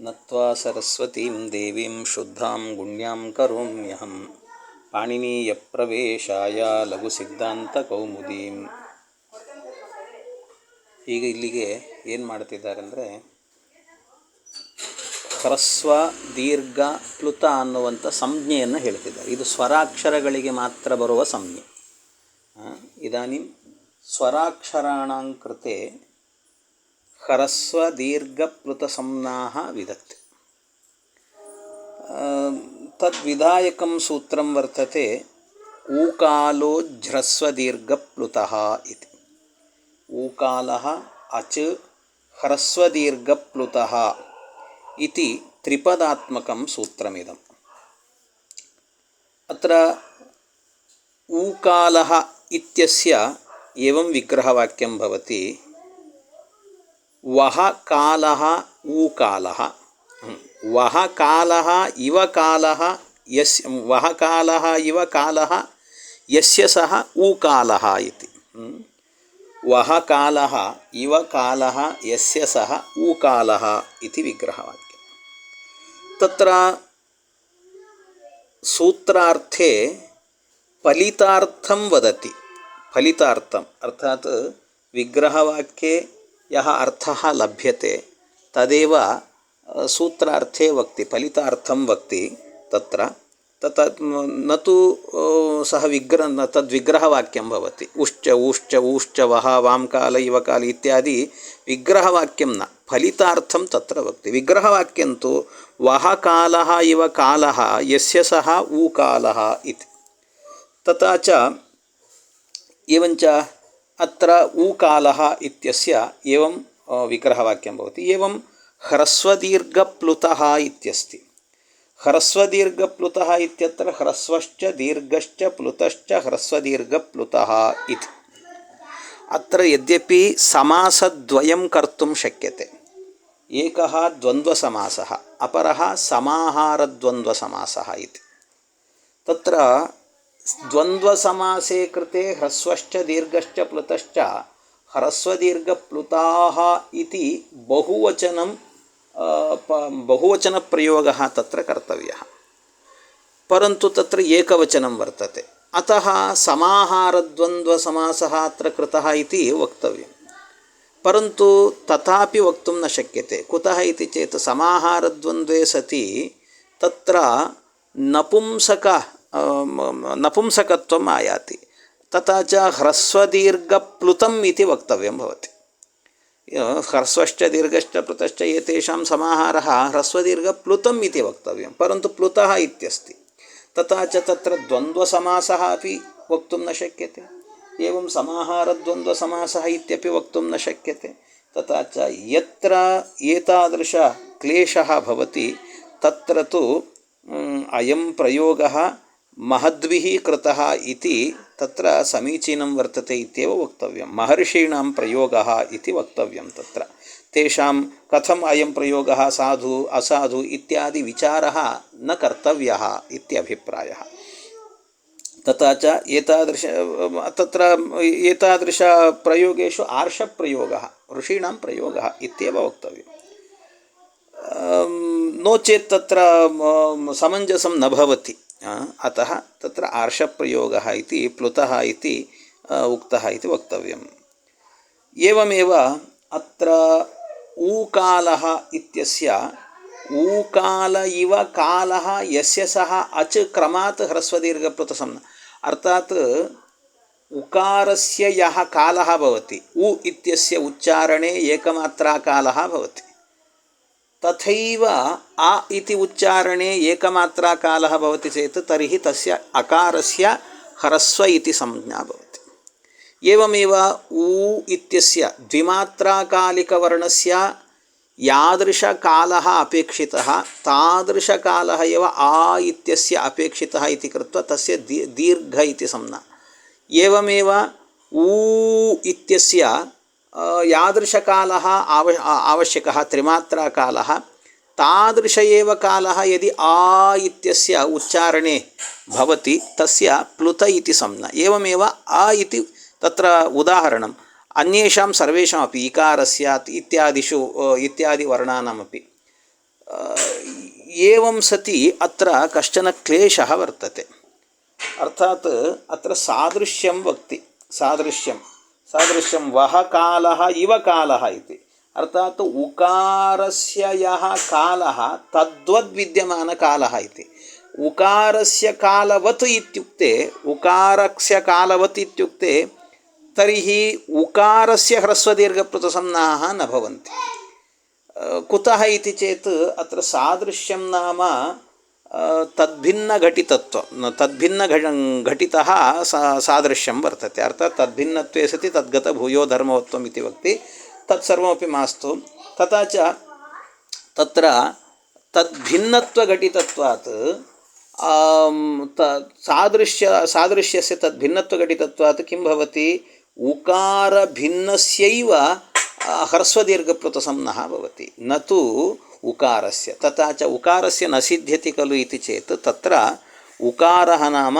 नत्वा सरस्वतीं देवीं शुद्धां गुण्यां करोम्यहं ಪಾಣಿನೀಯಪ್ರವೇಶಾಯ ಲಘುಸಿದ್ಧಾಂತಕೌಮುದೀಂ ಈಗ ಇಲ್ಲಿಗೆ ಏನು ಮಾಡ್ತಿದ್ದಾರೆ ಅಂದರೆ ಹ್ರಸ್ವ ದೀರ್ಘ ಪ್ಲುತ ಅನ್ನುವಂಥ ಸಂಜ್ಞೆಯನ್ನು ಹೇಳ್ತಿದ್ದಾರೆ ಇದು ಸ್ವರಾಕ್ಷರಗಳಿಗೆ ಮಾತ್ರ ಬರುವ ಸಂಜ್ಞೆ ಇದಾನಿಂ ಸ್ವರಾಕ್ಷರಾಣಾಂ ಕೃತೆ हरस्वदीर्घप्लुतसंनाः विदत् तद्विधायकं सूत्रं वर्तते ऊकालो झ्रस्वदीर्घप्लुतः इति। ऊकालः अच् ह्रस्वदीर्घप्लुतः इति त्रिपदात्मकं सूत्रमिदम्। अत्र ऊकालः इत्यस्य एवं विग्रहवाक्यं भवति। வஹ காலஹ ஊ காலஹ வஹ காலஹ இவ காலஹ எஸ் வஹ காலஹ இவ காலஹ எஸ்ய சஹ ஊ காலஹ இति वः कालः इव कालः यस्य सः ऊकालः इति विग्रहवाक्यं तत्र सूत्रार्थे फलितार्थं वदति फलितार्थम् अर्थात् विग्रहवाक्ये यः अर्थः लभ्यते तदेव सूत्रार्थे वक्ति फलितार्थं वक्ति तत्र तत् न तु सः विग्र न तद्विग्रहवाक्यं भवति उश्च ऊश्च ऊश्च वः वां काल इव काल इत्यादि विग्रहवाक्यं न फलितार्थं तत्र वक्ति। विग्रहवाक्यं तु वः कालः इव कालः यस्य सः ऊकालः इति। तथा च एवञ्च ಅತ್ರ ಊಕಾಲ ಇತ್ಯಸ್ಯ ಏವಂ ವಿಗ್ರಹವಾಕ್ಯಂ ಭವತಿ ಏವಂ ಹ್ರಸ್ವದೀರ್ಘಪ್ಲುತಃ ಇತ್ಯಸ್ತಿ ಹ್ರಸ್ವದೀರ್ಘಪ್ಲುತಃ ಇತ್ಯತ್ರ ಹ್ರಸ್ವಶ್ಚ ದೀರ್ಘಶ್ಚ ಪ್ಲುತಶ್ಚ ಹ್ರಸ್ವದೀರ್ಘಪ್ಲುತಃ ಇತಿ ಅತ್ರ ಯದ್ಯಪಿ ಸಮಾಸದ್ವಯಂ ಕರ್ತು ಶಕ್ಯತೆ ಏಕ ದ್ವಂದ್ವ ಏಕಃ ದ್ವಂದ್ವಸಮಾಸಃ ಅಪರಃ ಸಮಾಹಾರದ್ವಂದ್ವಸಮಾಸಃ ಇತಿ ತತ್ರ द्वन्द्वसमासे कृते ह्रस्वश्च दीर्घश्च प्लुतश्च ह्रस्वदीर्घप्लुताः इति बहुवचनं बहुवचनप्रयोगः तत्र कर्तव्यः परन्तु तत्र एकवचनं वर्तते अतः समाहारद्वन्द्वसमासः अत्र कृतः इति वक्तव्यं परन्तु तथापि वक्तुं न शक्यते कुतः इति चेत् समाहारद्वन्द्वे सति तत्र नपुंसक नपुंसकत्वम् आयाति। तथा च ह्रस्वदीर्घप्लुतम् इति वक्तव्यं भवति। ह्रस्वश्च दीर्घश्च प्लुतश्च एतेषां समाहारः ह्रस्वदीर्घप्लुतम् इति वक्तव्यं। परन्तु प्लुतः इत्यस्ति। तथा च तत्र द्वन्द्वसमासः अपि वक्तुं न शक्यते। एवं समाहारद्वन्द्वसमासः इत्यपि वक्तुं न शक्यते। तथा च यत्र एतादृशक्लेशः भवति तत्र तु अयं प्रयोगः महद्भिः कृतः इति तत्र समीचीनं वर्तते इत्येव वक्तव्यं। महर्षीणां प्रयोगः इति वक्तव्यं तत्र। तेषां कथम् अयं प्रयोगः साधु, असाधु इत्यादि विचारः न कर्तव्यः इत्यभिप्रायः। तथा च एतादृश, तत्र एतादृशप्रयोगेषु आर्षप्रयोगः, ऋषीणां प्रयोगः इत्येव वक्तव्यं नो चेत् तत्र समञ्जसं न भवति। अतः तत्र आर्षप्रयोगः इति प्लुतः इति उक्तः इति वक्तव्यम् एवमेव अत्र ऊकालः इत्यस्य ऊकाल इव कालः यस्य सः अच् क्रमात् ह्रस्वदीर्घप्लुतसंज्ञा अर्थात् उकारस्य यः कालः भवति उ इत्यस्य उच्चारणे एकमात्राकालः भवति ತಥೈವ ಆ ಇತಿ ಉಚ್ಚಾರಣೆ ಏಕಮಾತ್ರ ಕಾಲ ಬವತಿ ಚೇತ್ ತರ್ಹಿ ತಸ್ಯ ಅಕಾರಸ್ಯ ಹರಸ್ವ ಇತಿ ಸಂಜ್ಞಾ ಭವತಿ ಏವಮೇವ ಊ ಇತ್ಯಸ್ಯ ದ್ವಿಮಾತ್ರಾಕಾಲಿಕವರ್ಣಸ್ಯ ಯಾದೃಶಕಾಲಃ ತಾದೃಶ ಕಾಲ ಇವ ಆ ಇತ್ಯಸ್ಯ ಅಪೇಕ್ಷಿತಃ ಇತಿ ಕೃತ್ವ ತಸ್ಯ ದೀರ್ಘ ಇತಿ ಸಂಜ್ಞಾ ಏವಮೇವ ಊ ಇತ್ಯಸ್ಯ यादृशकालः आव आवश्यकः त्रिमात्राकालः तादृश एव कालः यदि आ इत्यस्य उच्चारणे भवति तस्य प्लुत इति संज्ञा एवमेव आ इति तत्र उदाहरणम् अन्येषां सर्वेषामपि इकारस्य इत्यादिषु इत्यादिवर्णानामपि एवं सति अत्र कश्चन क्लेशः वर्तते अर्थात् अत्र सादृश्यं वक्ति सादृश्यं सादृश्यं वः कालः इव कालः इति अर्थात् उकारस्य यः कालः तद्वद्विद्यमानकालः इति उकारस्य कालवत् इत्युक्ते उकारस्य कालवत् इत्युक्ते तर्हि उकारस्य ह्रस्वदीर्घप्रतिसंज्ञाः न भवन्ति कुतः इति चेत् अत्र सादृश्यं नाम तद्भिन्नघटितत्व तद्भिन्न घटितः सा सादृश्यं वर्तते अर्थात् तद्भिन्नत्वे सति तद्गतभूयो धर्मवत्वम् इति वक्ति तत्सर्वमपि मास्तु तथा च तत्र तद्भिन्नत्वघटितत्वात् त सादृश्य सादृश्यस्य तद्भिन्नत्वघटितत्वात् किं भवति उकारभिन्नस्यैव ह्रस्वदीर्घप्लुतसंज्ञः भवति न तु उकारस्य तथा च उकारस्य न सिद्ध्यति खलु इति चेत् तत्र उकारः नाम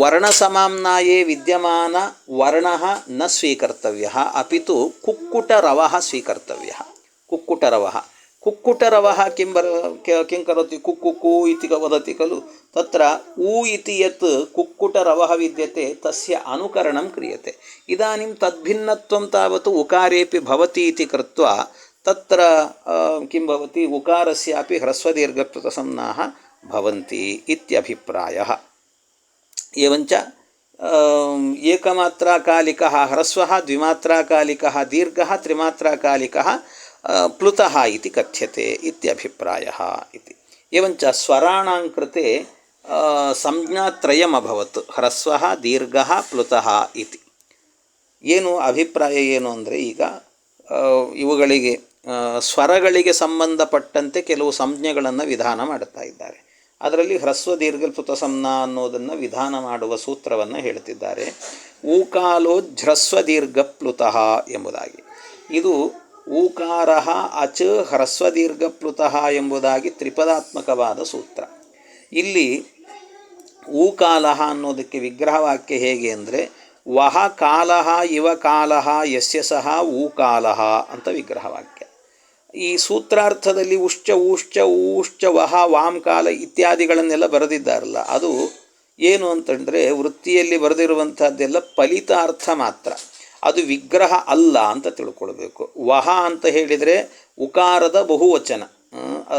वर्णसमाम्नाये विद्यमानवर्णः न स्वीकर्तव्यः अपि तु कुक्कुटरवः स्वीकर्तव्यः कुक्कुटरवः कुक्कुटरवः किं बर किं करोति कुक्कुकु इति वदति खलु तत्र उ इति यत् कुक्कुटरवः विद्यते तस्य अनुकरणं क्रियते इदानीं तद्भिन्नत्वं तावत् उकारेपि भवति इति कृत्वा तत्र किं भवति उकारस्यापि ह्रस्वदीर्घप्रसन्नाः भवन्ति इत्यभिप्रायः एवञ्च एकमात्राकालिकः ह्रस्वः द्विमात्राकालिकः दीर्घः त्रिमात्राकालिकः प्लुतः इति कथ्यते इत्यभिप्रायः इति एवञ्च स्वराणां कृते ಸಂಜ್ಞಾತ್ರಯಂ ಅಭವತ್ ಹ್ರಸ್ವ ದೀರ್ಘ ಪ್ಲುತಃ ಇತಿ ಏನು ಅಭಿಪ್ರಾಯ ಏನು ಅಂದರೆ ಈಗ ಇವುಗಳಿಗೆ ಸ್ವರಗಳಿಗೆ ಸಂಬಂಧಪಟ್ಟಂತೆ ಕೆಲವು ಸಂಜ್ಞೆಗಳನ್ನು ವಿಧಾನ ಮಾಡುತ್ತಾ ಇದ್ದಾರೆ ಅದರಲ್ಲಿ ಹ್ರಸ್ವ ದೀರ್ಘ ಪ್ಲುತ ಸಂಜ್ಞ ಅನ್ನೋದನ್ನು ವಿಧಾನ ಮಾಡುವ ಸೂತ್ರವನ್ನು ಹೇಳ್ತಿದ್ದಾರೆ ಊಕಾಲೋಜ್ಹ್ರಸ್ವ ದೀರ್ಘ ಪ್ಲುತಃ ಎಂಬುದಾಗಿ ಇದು ಊಕಾರ ಅಚ ಹ್ರಸ್ವದೀರ್ಘಪ್ಲುತಃ ದೀರ್ಘ ಎಂಬುದಾಗಿ ತ್ರಿಪದಾತ್ಮಕವಾದ ಸೂತ್ರ. ಇಲ್ಲಿ ಊಕಾಲ ಅನ್ನೋದಕ್ಕೆ ವಿಗ್ರಹವಾಕ್ಯ ಹೇಗೆ ಅಂದರೆ, ವಹ ಕಾಲ ಇವ ಕಾಲ ಯಸ್ಯ ಸಹ ಊಕಾಲ ಅಂತ ವಿಗ್ರಹವಾಕ್ಯ. ಈ ಸೂತ್ರಾರ್ಥದಲ್ಲಿ ಉಶ್ಚ ಊಶ್ಚ ಊಶ್ಚ ವಹ ವಾಮ್ ಕಾಲ ಇತ್ಯಾದಿಗಳನ್ನೆಲ್ಲ ಬರೆದಿದ್ದಾರಲ್ಲ, ಅದು ಏನು ಅಂತಂದರೆ ವೃತ್ತಿಯಲ್ಲಿ ಬರೆದಿರುವಂಥದ್ದೆಲ್ಲ ಫಲಿತಾರ್ಥ ಮಾತ್ರ. ಅದು ವಿಗ್ರಹ ಅಲ್ಲ ಅಂತ ತಿಳ್ಕೊಳ್ಬೇಕು. ವಹ ಅಂತ ಹೇಳಿದರೆ ಉಕಾರದ ಬಹುವಚನ.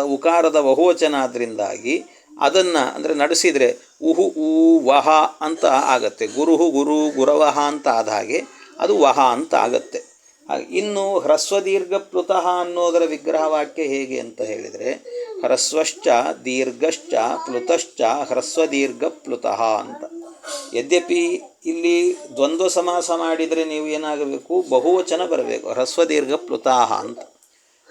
ಉಕಾರದ ಬಹುವಚನ ಆದ್ದರಿಂದಾಗಿ ಅದನ್ನು ಅಂದರೆ ನಡೆಸಿದರೆ ಉಹು, ಊ, ವಹ ಅಂತ ಆಗತ್ತೆ. ಗುರುಹು, ಗುರು, ಗುರವಹ ಅಂತ ಆದ ಹಾಗೆ ಅದು ವಹ ಅಂತ ಆಗತ್ತೆ. ಇನ್ನು ಹ್ರಸ್ವದೀರ್ಘ ಪ್ಲುತಃ ಅನ್ನೋದರ ವಿಗ್ರಹ ವಾಕ್ಯ ಹೇಗೆ ಅಂತ ಹೇಳಿದರೆ ಹ್ರಸ್ವಶ್ಚ, ದೀರ್ಘಶ್ಚ ಪ್ಲುತಶ್ಚ ಹ್ರಸ್ವದೀರ್ಘ ಪ್ಲುತಃ ಅಂತ. ಯದ್ಯಪಿ ಇಲ್ಲಿ ದ್ವಂದ್ವ ಸಮಾಸ ಮಾಡಿದರೆ ನೀವು ಏನಾಗಬೇಕು? ಬಹುವಚನ ಬರಬೇಕು. ಹ್ರಸ್ವದೀರ್ಘ ಪ್ಲುತಾಹ ಅಂತ.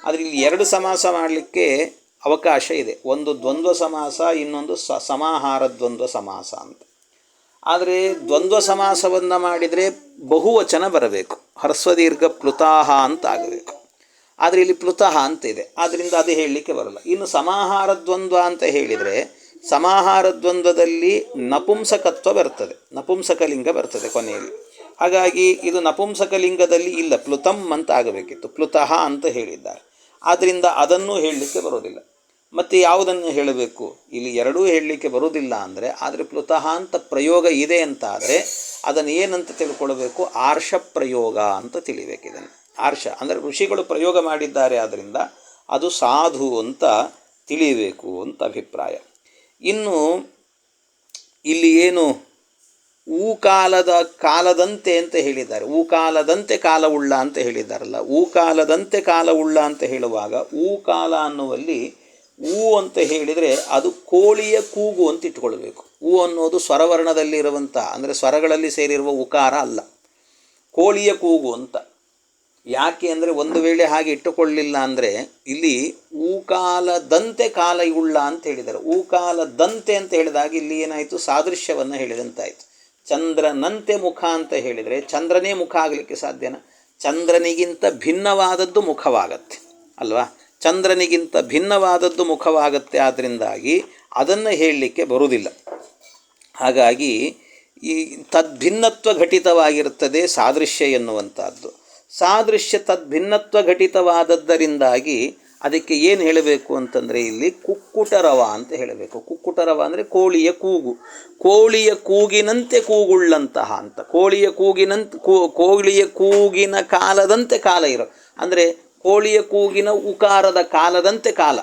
ಆದರೆ ಇಲ್ಲಿ ಎರಡು ಸಮಾಸ ಮಾಡಲಿಕ್ಕೆ ಅವಕಾಶ ಇದೆ. ಒಂದು ದ್ವಂದ್ವ ಸಮಾಸ, ಇನ್ನೊಂದು ಸ ಸಮಾಹಾರ ದ್ವಂದ್ವ ಸಮಾಸ ಅಂತ. ಆದರೆ ದ್ವಂದ್ವ ಸಮಾಸವನ್ನು ಮಾಡಿದರೆ ಬಹುವಚನ ಬರಬೇಕು. ಹ್ರಸ್ವದೀರ್ಘ ಪ್ಲುತಾಹ ಅಂತ ಆಗಬೇಕು. ಆದರೆ ಇಲ್ಲಿ ಪ್ಲುತಃ ಅಂತ ಇದೆ. ಆದ್ದರಿಂದ ಅದು ಹೇಳಲಿಕ್ಕೆ ಬರಲ್ಲ. ಇನ್ನು ಸಮಾಹಾರ ದ್ವಂದ್ವ ಅಂತ ಹೇಳಿದರೆ ಸಮಾಹಾರ ದ್ವಂದ್ವದಲ್ಲಿ ನಪುಂಸಕತ್ವ ಬರ್ತದೆ. ನಪುಂಸಕಲಿಂಗ ಬರ್ತದೆ ಕೊನೆಯಲ್ಲಿ. ಹಾಗಾಗಿ ಇದು ನಪುಂಸಕಲಿಂಗದಲ್ಲಿ ಇಲ್ಲ, ಪ್ಲುತಂ ಅಂತ ಆಗಬೇಕಿತ್ತು. ಪ್ಲುತಃ ಅಂತ ಹೇಳಿದ್ದಾರೆ. ಆದ್ದರಿಂದ ಅದನ್ನು ಹೇಳಲಿಕ್ಕೆ ಬರೋದಿಲ್ಲ ಮತ್ತು ಯಾವುದನ್ನು ಹೇಳಬೇಕು? ಇಲ್ಲಿ ಎರಡೂ ಹೇಳಲಿಕ್ಕೆ ಬರುವುದಿಲ್ಲ ಅಂದರೆ, ಆದರೆ ಪ್ಲುತಃ ಅಂತ ಪ್ರಯೋಗ ಇದೆ ಅಂತ ಆದರೆ ಅದನ್ನು ಏನಂತ ತಿಳ್ಕೊಳ್ಬೇಕು? ಆರ್ಷ ಪ್ರಯೋಗ ಅಂತ ತಿಳಿಬೇಕು ಇದನ್ನು. ಆರ್ಷ ಅಂದರೆ ಋಷಿಗಳು ಪ್ರಯೋಗ ಮಾಡಿದ್ದಾರೆ ಆದ್ದರಿಂದ ಅದು ಸಾಧು ಅಂತ ತಿಳಿಯಬೇಕು ಅಂತ ಅಭಿಪ್ರಾಯ. ಇನ್ನು ಇಲ್ಲಿ ಏನು ಊ ಕಾಲದ ಕಾಲದಂತೆ ಅಂತ ಹೇಳಿದ್ದಾರೆ. ಊ ಕಾಲದಂತೆ ಕಾಲವುಳ್ಳ ಅಂತ ಹೇಳಿದ್ದಾರಲ್ಲ. ಕಾಲದಂತೆ ಕಾಲವುಳ್ಳ ಅಂತ ಹೇಳುವಾಗ ಊ ಕಾಲ ಅನ್ನುವಲ್ಲಿ ಊ ಅಂತ ಹೇಳಿದರೆ ಅದು ಕೋಳಿಯ ಕೂಗು ಅಂತ ಇಟ್ಕೊಳ್ಬೇಕು ಊ ಅನ್ನೋದು ಸ್ವರವರ್ಣದಲ್ಲಿರುವಂಥ ಅಂದರೆ ಸ್ವರಗಳಲ್ಲಿ ಸೇರಿರುವ ಉಕಾರ ಅಲ್ಲ. ಕೋಳಿಯ ಕೂಗು ಅಂತ. ಯಾಕೆ ಅಂದರೆ ಒಂದು ವೇಳೆ ಹಾಗೆ ಇಟ್ಟುಕೊಳ್ಳಿಲ್ಲ ಅಂದರೆ ಇಲ್ಲಿ ಊಕಾಲದಂತೆ ಕಾಲ ಇವುಳ್ಳ ಅಂತ ಹೇಳಿದ್ದಾರೆ. ಊಕಾಲದಂತೆ ಅಂತ ಹೇಳಿದಾಗ ಇಲ್ಲಿ ಏನಾಯಿತು? ಸಾದೃಶ್ಯವನ್ನು ಹೇಳಿದಂತಾಯಿತು. ಚಂದ್ರನಂತೆ ಮುಖ ಅಂತ ಹೇಳಿದರೆ ಚಂದ್ರನೇ ಮುಖ ಆಗಲಿಕ್ಕೆ ಸಾಧ್ಯನಾ? ಚಂದ್ರನಿಗಿಂತ ಭಿನ್ನವಾದದ್ದು ಮುಖವಾಗತ್ತೆ, ಅಲ್ವಾ? ಚಂದ್ರನಿಗಿಂತ ಭಿನ್ನವಾದದ್ದು ಮುಖವಾಗತ್ತೆ ಆದ್ದರಿಂದಾಗಿ ಅದನ್ನು ಹೇಳಲಿಕ್ಕೆ ಬರುವುದಿಲ್ಲ. ಹಾಗಾಗಿ ಈ ತದ್ಭಿನ್ನತ್ವ ಘಟಿತವಾಗಿರುತ್ತದೆ ಸಾದೃಶ್ಯ ಎನ್ನುವಂಥದ್ದು ಸಾದೃಶ್ಯ ತದ್ಭಿನ್ನತ್ವ ಘಟಿತವಾದದ್ದರಿಂದಾಗಿ ಅದಕ್ಕೆ ಏನು ಹೇಳಬೇಕು ಅಂತಂದರೆ ಇಲ್ಲಿ ಕುಕ್ಕುಟರವ ಅಂತ ಹೇಳಬೇಕು. ಕುಕ್ಕುಟರವ ಅಂದರೆ ಕೋಳಿಯ ಕೂಗು. ಕೋಳಿಯ ಕೂಗಿನಂತೆ ಕೂಗುಳ್ಳಂತಹ ಅಂತ. ಕೋಳಿಯ ಕೂಗಿನಂತೆ ಕೋಳಿಯ ಕೂಗಿನ ಕಾಲದಂತೆ ಕಾಲ ಇರೋ. ಅಂದರೆ ಕೋಳಿಯ ಕೂಗಿನ ಉಕಾರದ ಕಾಲದಂತೆ ಕಾಲ.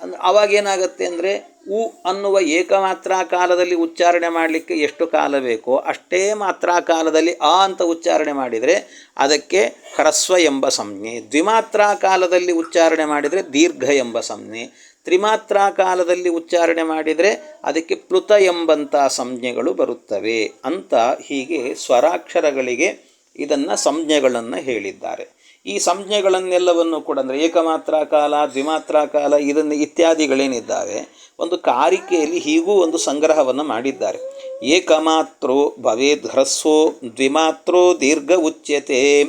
ಅಂದ್ರೆ ಅವಾಗೇನಾಗತ್ತೆ ಅಂದರೆ ಉ ಅನ್ನುವ ಏಕಮಾತ್ರಾ ಕಾಲದಲ್ಲಿ ಉಚ್ಚಾರಣೆ ಮಾಡಲಿಕ್ಕೆ ಎಷ್ಟು ಕಾಲ ಬೇಕೋ ಅಷ್ಟೇ ಮಾತ್ರಾ ಕಾಲದಲ್ಲಿ ಆ ಅಂತ ಉಚ್ಚಾರಣೆ ಮಾಡಿದರೆ ಅದಕ್ಕೆ ಹ್ರಸ್ವ ಎಂಬ ಸಂಜ್ಞೆ, ದ್ವಿಮಾತ್ರಾ ಕಾಲದಲ್ಲಿ ಉಚ್ಚಾರಣೆ ಮಾಡಿದರೆ ದೀರ್ಘ ಎಂಬ ಸಂಜ್ಞೆ, ತ್ರಿಮಾತ್ರಾ ಕಾಲದಲ್ಲಿ ಉಚ್ಚಾರಣೆ ಮಾಡಿದರೆ ಅದಕ್ಕೆ ಪ್ಲುತ ಎಂಬಂಥ ಸಂಜ್ಞೆಗಳು ಬರುತ್ತವೆ ಅಂತ ಹೀಗೆ ಸ್ವರಾಕ್ಷರಗಳಿಗೆ ಇದನ್ನು ಸಂಜ್ಞೆಗಳನ್ನು ಹೇಳಿದ್ದಾರೆ. ಈ ಸಂಜ್ಞೆಗಳನ್ನೆಲ್ಲವನ್ನು ಕೂಡ ಅಂದರೆ ಏಕಮಾತ್ರ ಕಾಲ, ದ್ವಿಮಾತ್ರ ಕಾಲ ಇದನ್ನು ಇತ್ಯಾದಿಗಳೇನಿದ್ದಾವೆ, ಒಂದು ಕಾರಿಕೆಯಲ್ಲಿ ಹೀಗೂ ಒಂದು ಸಂಗ್ರಹವನ್ನು ಮಾಡಿದ್ದಾರೆ. ಏಕಮಾತ್ರೋ ಭವೇದ್ ಹ್ರಸ್ವೋ ದ್ವಿಮಾತ್ರೋ ದೀರ್ಘ ಉಚ್ಯತೆ.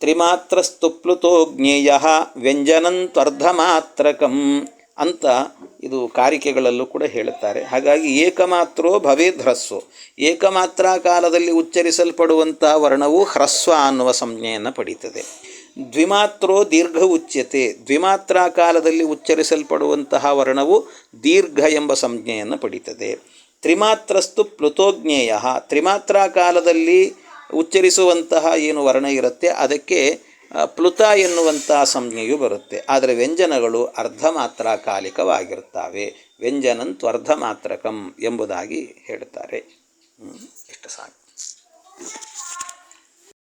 ತ್ರಿಮಾತ್ರಸ್ತು ಪ್ಲುತೋ ಜ್ಞೇಯ ವ್ಯಂಜನಂತ್ವರ್ಧಮಾತ್ರಕಂ ಅಂತ ಇದು ಕಾರಿಕೆಗಳಲ್ಲೂ ಕೂಡ ಹೇಳುತ್ತಾರೆ. ಹಾಗಾಗಿ ಏಕಮಾತ್ರೋ ಭವೇದ್ ಹ್ರಸ್ವ. ಏಕಮಾತ್ರ ಕಾಲದಲ್ಲಿ ಉಚ್ಚರಿಸಲ್ಪಡುವಂಥ ವರ್ಣವು ಹ್ರಸ್ವ ಅನ್ನುವ ಸಂಜ್ಞೆಯನ್ನು ಪಡೀತದೆ. ದ್ವಿಮಾತ್ರೋ ದೀರ್ಘ ಉಚ್ಯತೆ. ದ್ವಿಮಾತ್ರ ಕಾಲದಲ್ಲಿ ಉಚ್ಚರಿಸಲ್ಪಡುವಂತಹ ವರ್ಣವು ದೀರ್ಘ ಎಂಬ ಸಂಜ್ಞೆಯನ್ನು ಪಡೀತದೆ. ತ್ರಿಮಾತ್ರಸ್ತು ಪ್ಲುತೋಜ್ಞೇಯ. ತ್ರಿಮಾತ್ರ ಕಾಲದಲ್ಲಿ ಉಚ್ಚರಿಸುವಂತಹ ಏನು ವರ್ಣ ಇರುತ್ತೆ ಅದಕ್ಕೆ ಪ್ಲುತ ಎನ್ನುವಂತಹ ಸಂಜ್ಞೆಯು ಬರುತ್ತೆ. ಆದರೆ ವ್ಯಂಜನಗಳು ಅರ್ಧ ಮಾತ್ರ ಕಾಲಿಕವಾಗಿರುತ್ತವೆ ವ್ಯಂಜನಂತು ಅರ್ಧ ಮಾತ್ರಕಂ ಎಂಬುದಾಗಿ ಹೇಳ್ತಾರೆ. ಹ್ಮ್, ಇಷ್ಟು ಸಾಕು.